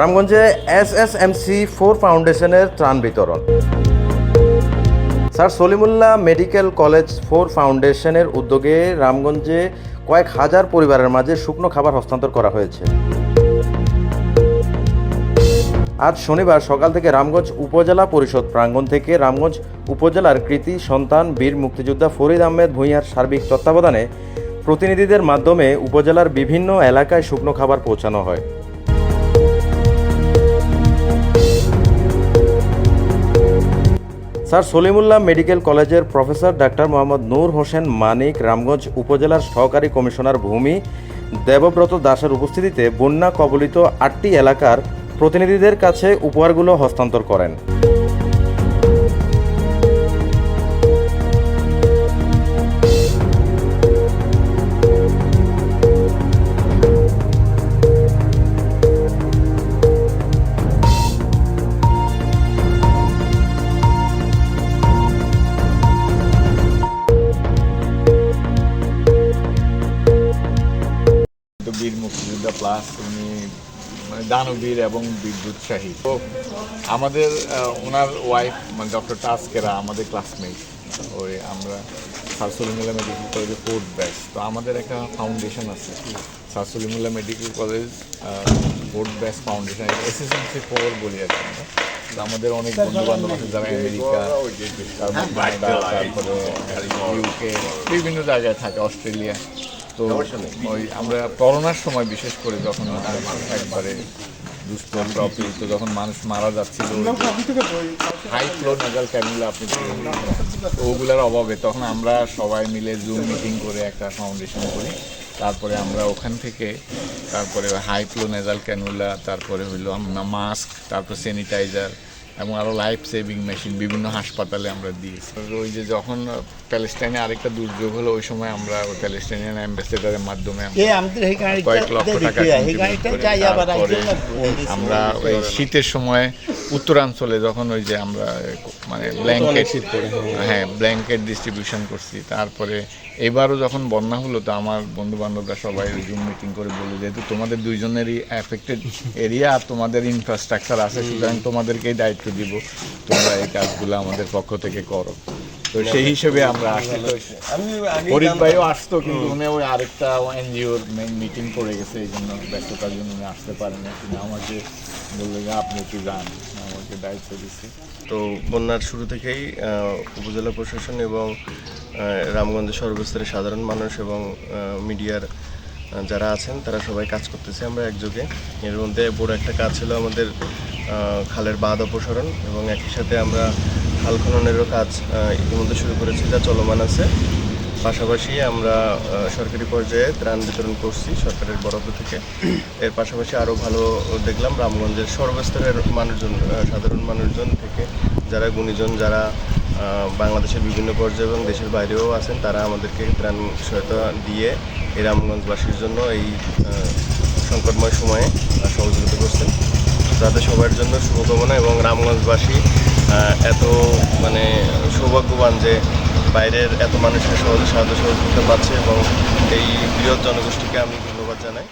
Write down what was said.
রামগঞ্জে S S M C four ফাউন্ডেশনের ত্রাণ বিতরণ। Sir Salimullah medical college four ফাউন্ডেশনের উদ্যোগে রামগঞ্জে কয়েক হাজার পরিবারের মাঝে শুকনো খাবার হস্তান্তর করা হয়েছে। আজ শনিবার সকাল থেকে রামগঞ্জ উপজেলা পরিষদ প্রাঙ্গণ থেকে রামগঞ্জ উপজেলার কৃতি সন্তান বীর মুক্তিযোদ্ধা ফরিদ আহমেদ ভূঁইয়ার সার্বিক তত্ত্বাবধানে প্রতিনিধিদের মাধ্যমে উপজেলার বিভিন্ন এলাকায় শুকনো খাবার পৌঁছানো হয়। স্যার, সলিমুল্লাহ মেডিকেল কলেজের প্রফেসর ডাক্তার মোহাম্মদ নূর হোসেন মানিক রামগঞ্জ উপজেলার সহকারী কমিশনার ভূমি দেবব্রত দাসের উপস্থিতিতে বন্যা কবলিত আটটি এলাকার প্রতিনিধিদের কাছে উপহারগুলো হস্তান্তর করেন। মুক্তিযোদ্ধা প্লাস উনি মানে দানবীর এবং বিদ্যুৎসাহী তো আমাদের ওনার ওয়াইফ মানে ডক্টর টাস্কেরা আমাদের ক্লাসমেট ওই আমরা সারসলিমুল্লাহ মেডিকেল কলেজে ফোর্থ ব্যাচ তো আমাদের একটা ফাউন্ডেশন আছে Sir Salimullah medical college fourth batch foundation SSMC four বলি আর কি আমাদের অনেক বন্ধু বান্ধব আছে যারা আমেরিকা তারপরে ইউকে বিভিন্ন জায়গায় থাকে অস্ট্রেলিয়া তো ওই আমরা করোনার সময় বিশেষ করে যখন একবারে দুষ্ট প্রপীড়িত যখন মানুষ মারা যাচ্ছিল হাই ফ্লো নাজাল ক্যানুলা আপনি ওগুলোর অভাবে তখন আমরা সবাই মিলে জুম মিটিং করে একটা ফাউন্ডেশন করি। তারপরে আমরা ওখান থেকে তারপরে হাই ফ্লো নেজাল ক্যানুলা তারপরে হইল আমরা মাস্ক তারপর স্যানিটাইজার এবং আরও লাইফ সেভিং মেশিন বিভিন্ন হাসপাতালে আমরা দিয়েছি। ওই যে যখন প্যালেস্টাইনে আরেকটা দুর্যোগ হলো ওই সময় আমরা ওই প্যালেস্টাইনিয়ান অ্যাম্বাসেডারের মাধ্যমে কয়েক লক্ষ টাকা আমরা ওই শীতের সময় উত্তরাঞ্চলে যখন ওই যে আমরা মানে ব্ল্যাঙ্কেট হ্যাঁ। ব্ল্যাঙ্কেট ডিস্ট্রিবিউশন করছি। তারপরে এবারও যখন বন্যা হলো তো আমার বন্ধু বান্ধবরা সবাই জুম মিটিং করে বলল যেহেতু তোমাদের দুইজনেরই অ্যাফেক্টেড এরিয়া আর তোমাদের ইনফ্রাস্ট্রাকচার আছে সুতরাং তোমাদেরকেই দায়িত্ব দিব তোমরা এই কাজগুলো আমাদের পক্ষ থেকে করো। তো সেই হিসেবে আমরা আসি। ফরিদ ভাইও আসতো কিন্তু উনি ওই আরেকটা এনজিওর মেইন মিটিং পড়ে গেছে এই জন্য ব্যস্ততার জন্য উনি আসতে পারেন না তিনি আমাকে বলল যে আপনি একটু যান। আমাকে দায়িত্ব দিচ্ছে তো বন্যার শুরু থেকেই উপজেলা প্রশাসন এবং রামগঞ্জের সর্বস্তরের সাধারণ মানুষ এবং মিডিয়ার যারা আছেন, তারা সবাই কাজ করতেছে। আমরা একযোগে। এর মধ্যে বড় একটা কাজ ছিল আমাদের খালের বাঁধ অপসারণ এবং একই সাথে আমরা খাল খননেরও কাজ ইতিমধ্যে শুরু করেছি, যা চলমান আছে। পাশাপাশি আমরা সরকারি পর্যায়ে ত্রাণ বিতরণ করছি সরকারের বরাদ্দ থেকে। এর পাশাপাশি আরও ভালো দেখলাম, রামগঞ্জের সর্বস্তরের মানুষজন সাধারণ মানুষজন থেকে যারা গুণীজন, যারা বাংলাদেশের বিভিন্ন পর্যায়ে এবং দেশের বাইরেও আছেন, তারা আমাদেরকে ত্রাণ সহায়তা দিয়ে এই রামগঞ্জবাসীর জন্য এই সংকটময় সময়ে সহযোগিতা করছেন। যাতে সবার জন্য শুভকামনা এবং রামগঞ্জবাসী এত মানে সৌভাগ্যবান যে বাইরের এত মানুষের সহজে সাহায্য সহযোগিতা পাচ্ছে এবং এই বৃহৎ জনগোষ্ঠীকে আমি ধন্যবাদ জানাই।